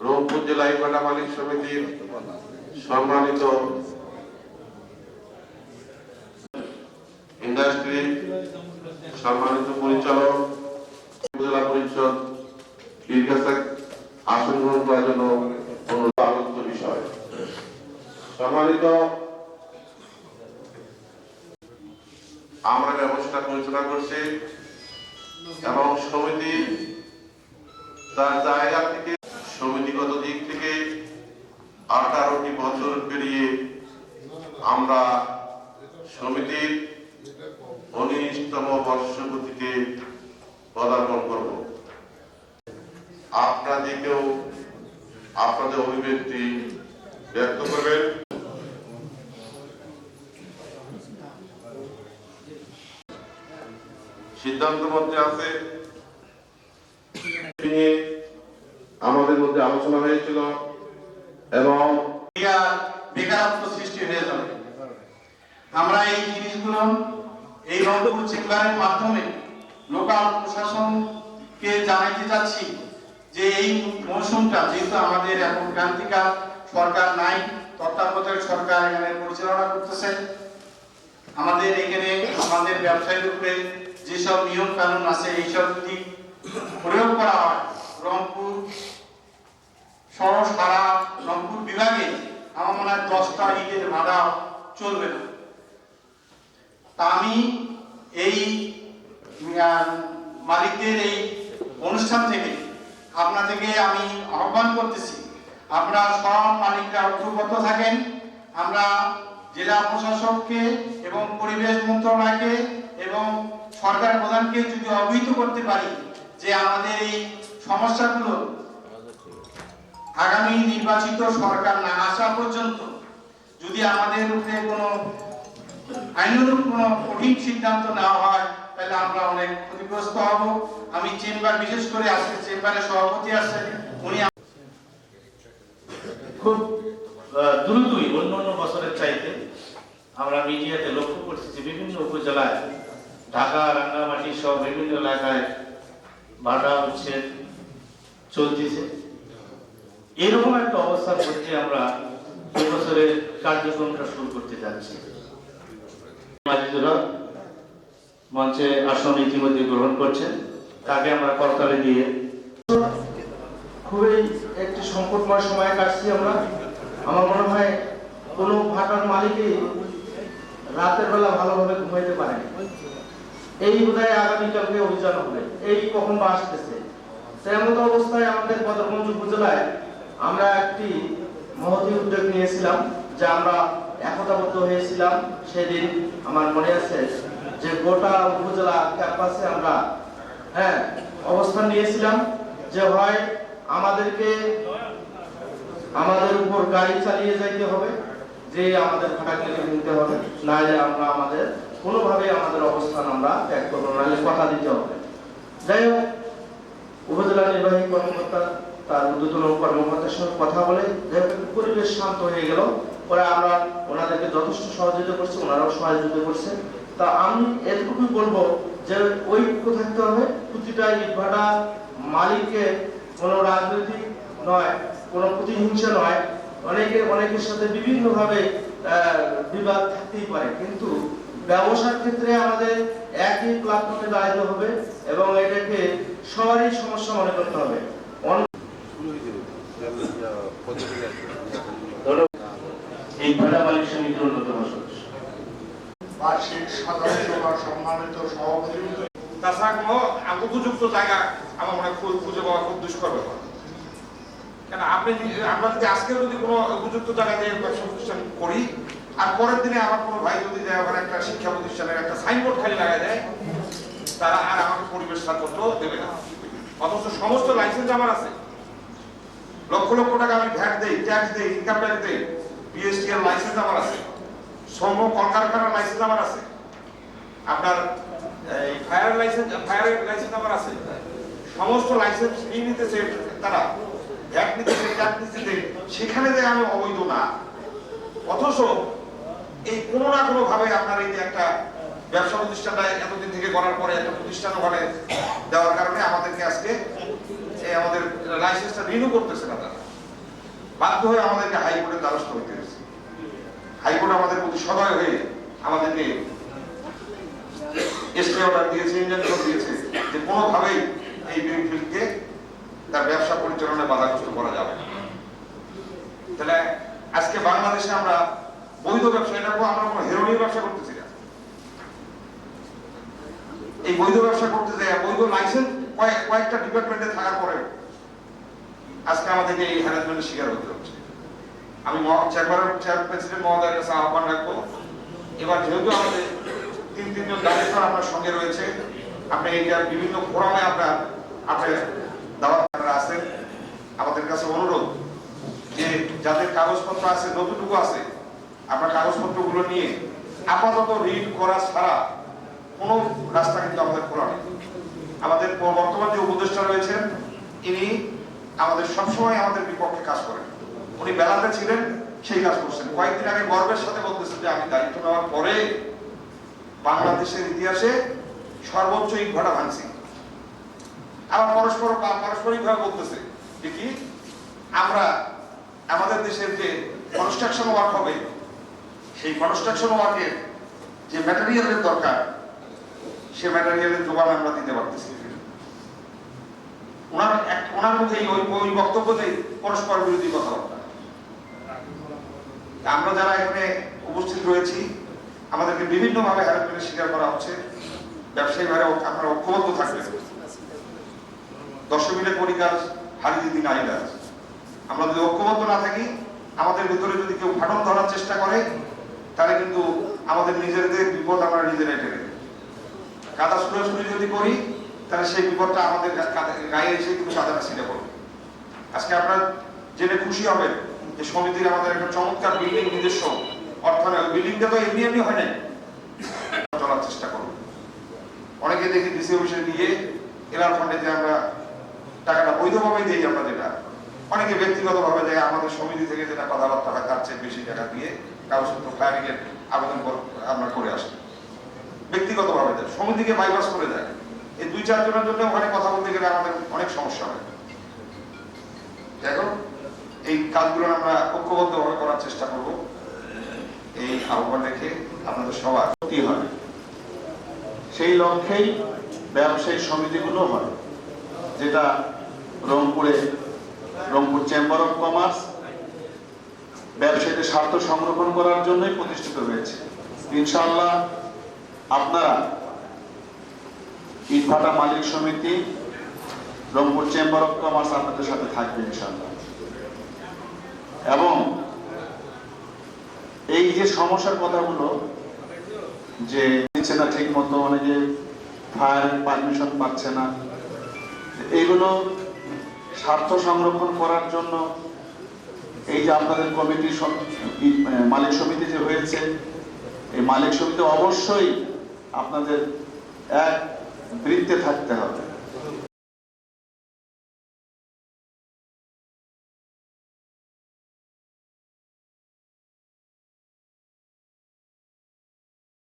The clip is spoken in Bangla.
রংপুর জেলা ইটভাটা মালিক সমিতির সম্মানিত ইন্ডাস্ট্রি সম্মানিত পরিচালক, উপজেলা পরিষদ আসন গ্রহণ করার জন্য আলোচিত বিষয়। সম্মানিত আমরা ব্যবস্থা পরিচালনা করছি এবং সমিতি তার জায়গা থেকে আঠারোটি বছর পেরিয়ে আমরা সমিতির উনিশতম বর্ষপতিকে পদার্পণ করব। আপনাদেরকেও আপনাদের অভিব্যক্তি ব্যক্ত করবেন? সিদ্ধান্ত মধ্যে আছে। আমাদের মধ্যে আলোচনা হয়েছিল। এবং বেকারত্ব সৃষ্টি হয়ে যাবে। আমরা এই জিনিসগুলো এই রংপুর চেম্বারের মাধ্যমে লোকাল প্রশাসনকে জানাইতে চাচ্ছি যে এই মৌসুমটা, যেহেতু আমাদের এখন ক্রান্তিকাল, সরকার নাই, তত্ত্বাবধায়ক সরকার এখানে পরিচালনা করতেছে। আমাদের এখানে আমাদের ব্যবসায়ীর উপরে যেসব নিয়ম কানুন আছে, এইসব যদি প্রয়োগ করা হয়। রংপুর সহ সারা রংপুর বিভাগে আমার মনে হয় দশটা ইটের ভাড়া চলবে না। তা আমি এই মালিকদের এই অনুষ্ঠান থেকে আপনা থেকে আমি আহ্বান করতেছি। আপনারা সব মালিকরা ঐক্যবদ্ধ থাকেন। আমরা জেলা প্রশাসককে এবং পরিবেশ মন্ত্রণালয়কে এবং সরকার প্রধানকে যদি অবহিত করতে পারি যে আমাদের এই সমস্যাগুলো আগামী নির্বাচিত সরকার না আসা পর্যন্ত যদি আমাদের উপরে কোনো আইনানুগ কোনো কঠিন সিদ্ধান্ত নেওয়া হয়, তাহলে আমরা অনেক ক্ষতিগ্রস্ত হব। আমি চেম্বার বিশেষ করে আজকে চেম্বারে সভাপতি আছেন, উনি খুব দ্রুতই অন্য অন্য বছরের চাইতে আমরা মিডিয়াতে লক্ষ্য করছি যে বিভিন্ন উপজেলায়, ঢাকা, রাঙ্গামাটি সহ বিভিন্ন এলাকায় ভাটা উচ্ছেদ চলতেছে। এরকম একটা অবস্থার মধ্যে আমরা এবছরের কার্যক্রমটা শুরু করতে যাচ্ছি। মঞ্চে আসন ইতিমধ্যে গ্রহণ করছেন। তাকে আমরা করতালে দিয়ে খুবই একটি সংকটময় সময় কাটছি আমরা। আমার মনে হয় কোনো ভাটার মালিকই রাতের বেলা ভালোভাবে ঘুমাইতে পারে এই বোধহয় আগামীকালকে অভিযান হবে। এই কখন আসতেছে? তেমন অবস্থায় আমাদের বদরগঞ্জ উপজেলায় আমরা একটি মহতি উদ্যোগ নিয়েছিলাম, যে আমরা একতাবদ্ধ হয়েছিলাম সেদিন। আমার মনে আছে যে গোটা উপজেলা ক্যাম্পাসে আমরা হ্যাঁ অবস্থান নিয়েছিলাম, যে হয় আমাদেরকে, আমাদের উপর গাড়ি চালিয়ে যাইতে হবে, যে আমাদের ভাটাকে নিতে হবে নাহলে আমরা আমাদের, কোনোভাবে আমাদের অবস্থান আমরা ত্যাগ করব নাহলে কথা দিতে হবে। যাই হোক, উপজেলা নির্বাহী কর্মকর্তা তার ঊর্ধ্বতন কর্মকর্তার সঙ্গে কথা বলে পরিবেশ শান্ত হয়ে গেল। পরে আমরা ওনাদেরকে যথেষ্ট সহযোগিতা করছি, ওনারাও সহযোগিতা করছে। তা আমি এটুকুই বলব যে ঐক্য থাকতে হবে, প্রতিটা ইটভাটা মালিককে কোনো রাজনৈতিক নয়, কোনো প্রতিহিংসা নয়। অনেকে, অনেকের সাথে বিভিন্নভাবে বিবাদ থাকতেই পারে। কিন্তু ব্যবসার ক্ষেত্রে আমাদের একই প্ল্যাটফর্মে দাঁড়াতে হবে এবং এটাকে সবারই সমস্যা মনে করতে হবে। এই ভাটা সমিতির অন্যতম সদস্য? বার্ষিক সাধারণ সভার সম্মানিত সভাপতি। তাছাড়া কোনো উপযুক্ত জায়গা আমার মনে খুঁজে পাওয়া খুব দুষ্কর ব্যাপার। কেন আপনি আমরা যদি আজকে যদি কোনো উপযুক্ত জায়গায় ব্যবসা প্রতিষ্ঠান করি আর পরের দিনে আমার কোনো ভাই যদি যায় ওখানে একটা শিক্ষা প্রতিষ্ঠানের একটা সাইনবোর্ড খালি লাগায় দেয় তারা আর আমাকে পরিবেশ ছাড়পত্র দেবে না। অথচ সমস্ত লাইসেন্স আমার আছে। লক্ষ লক্ষ টাকা আমি ভ্যাট দেই ট্যাক্স দেই ইনকাম ট্যাক্স দেই বিএসটি এর লাইসেন্স আমার আছে। শ্রম কলকারখানার লাইসেন্স আমার আছে। আপনার, এই ফায়ার লাইসেন্স ফায়ারের লাইসেন্স আমার আছে। সমস্ত লাইসেন্স নিয়ে নিতেছে তারা। ভ্যাট নিতেছে ট্যাক্স নিতেছে সেখানে যে আমি অবৈধ না। অথচ এই কোনো না কোনো ভাবে আপনার এই যে একটা ব্যবসা প্রতিষ্ঠানটা এতদিন থেকে করার পরে একটা প্রতিষ্ঠান ওখানে দেওয়ার কারণে আমাদেরকে আজকে আমাদের লাইসেন্সটা রিনিউ করতেছে না তারা। বাধ্য হয়ে আমাদেরকে হাইকোর্টের দ্বারস্থ হতে হয়েছে। হাইকোর্ট আমাদের প্রতি সদয় হয়ে আমাদেরকে স্টে অর্ডার দিয়েছে ইনজাংশন দিয়েছে, যে কোনোভাবেই এই গ্রিনফিল্ডকে তার ব্যবসা পরিচালনায় বাধাগ্রস্ত করা যাবে না। তাহলে আজকে বাংলাদেশে আমরা বৈধ ব্যবসা, এটা আমরা কোনো হেরোনির ব্যবসা করতেছি না। এই বৈধ ব্যবসা করতে যায়, বৈধ লাইসেন্স কয়েক কয়েকটা ডিপার্টমেন্টে থাকার পরেও আজকে আমাদেরকে এই হ্যারাসমেন্টের শিকার হতে হচ্ছে। আমি চেয়ারম্যান চেয়ার প্রেসিডেন্ট মহোদয়ের কাছে আহ্বান রাখব। এবার যেহেতু আমাদের তিন তিনজন ডাইরেক্টর আপনার সঙ্গে রয়েছে, আপনি এইটা বিভিন্ন ফোরামে আপনার আপনার দাওয়াত আপনারা আছেন। আমাদের কাছে অনুরোধ যে যাদের কাগজপত্র আছে, যতটুকু আছে আপনার কাগজপত্রগুলো নিয়ে আপাতত রিড করা ছাড়া কোনো রাস্তা কিন্তু আমাদের খোলা নেই। আমাদের বর্তমান যে উপদেষ্টা রয়েছেন, ইনি আমাদের সবসময় আমাদের বিপক্ষে কাজ করেন। উনি বেলাতে ছিলেন, সেই কাজ করছেন। কয়েকদিন আগে গর্বের সাথে বলতেছেন যে আমি দায়িত্ব নেওয়ার পরে বাংলাদেশের ইতিহাসে সর্বোচ্চ ইট ভাটা ভাঙছি। আবার পরস্পর পারস্পরিক ভাবে বলতেছে যে কি, আমরা আমাদের দেশের যে কনস্ট্রাকশন ওয়ার্ক হবে, সেই কনস্ট্রাকশন ওয়ার্কের যে ম্যাটেরিয়ালের দরকার সে ম্যাটেরিয়ালের যোগান আমরা দিতে পারতেছি। ওনার ওনার মধ্যে ওই ওই বক্তব্যতেই পরস্পর বিরোধী কথাবার্তা আমরা যারা এখানে উপস্থিত রয়েছি, আমাদেরকে বিভিন্নভাবে হ্যারাসমেন্টের শিকার করা হচ্ছে ব্যবসায়ী ভাইরা আপনারা ঐক্যবদ্ধ থাকবেন দশ মিলে করি কাজ হারি দিদি নারী আমরা যদি ঐক্যবদ্ধ না থাকি, আমাদের ভিতরে যদি কেউ ফাটল ধরার চেষ্টা করে, তাহলে কিন্তু আমাদের নিজেদের বিপদ আমরা নিজেরাই টেনে। কাদা ছুড়াছুড়ি যদি করি, তাহলে সেই বিপদটা আমাদের গায়ে এসে কিন্তু কাদাটা ছিটে পড়বে আজকে আপনারা জেনে খুশি হবেন যে সমিতির আমাদের একটা চমৎকার বিল্ডিং নিজস্ব। অর্থায়ন বিল্ডিংটা তো এমনি এমনি হয় নাই। চলার চেষ্টা করব অনেকে দেখি ডিসি অফিসে গিয়ে এলার ফান্ডে যে আমরা টাকাটা বৈধভাবে দিই আমরা যেটা। অনেকে ব্যক্তিগতভাবে দেয়, আমাদের সমিতি থেকে যেটা কথাবার্তা হয়, তার চেয়ে বেশি টাকা দিয়ে কাগজপত্র ফায়ারিং এর আবেদন আমরা করে আসি। ব্যক্তিগতভাবে দেয়, সমিতিকে বাইপাস করে দেয়। এই দুই চারজনের জন্য ওখানে কথা বলতে গেলে আমাদের অনেক সমস্যা হয়। দেখো, এই কাজগুলো আমরা ঐক্যবদ্ধভাবে করার চেষ্টা করব। এই আহ্বান রেখে আপনাদের সবার ক্ষতি হয়। সেই লক্ষ্যেই ব্যবসায়ী সমিতিগুলো হয়, যেটা রংপুরে, রংপুর চেম্বার অফ কমার্স ব্যবসায়ীদের স্বার্থ সংরক্ষণ করার জন্যই প্রতিষ্ঠিত হয়েছে। ইনশাআল্লাহ আপনারা ইটভাটা মালিক সমিতি, রংপুর চেম্বার অফ কমার্স আপনাদের সাথে থাকবে ইনশাআল্লাহ। এবং এই যে সমস্যার কথাগুলো, যে দিচ্ছে না ঠিক মতো অনেকে ফায়ার পারমিশন পাচ্ছে না, এইগুলো স্বার্থ সংরক্ষণ করার জন্য এই যে আপনাদের কমিটি মালিক সমিতি যে হয়েছে, এই মালিক সমিতি অবশ্যই আপনাদের এক বৃত্তে থাকতে হবে।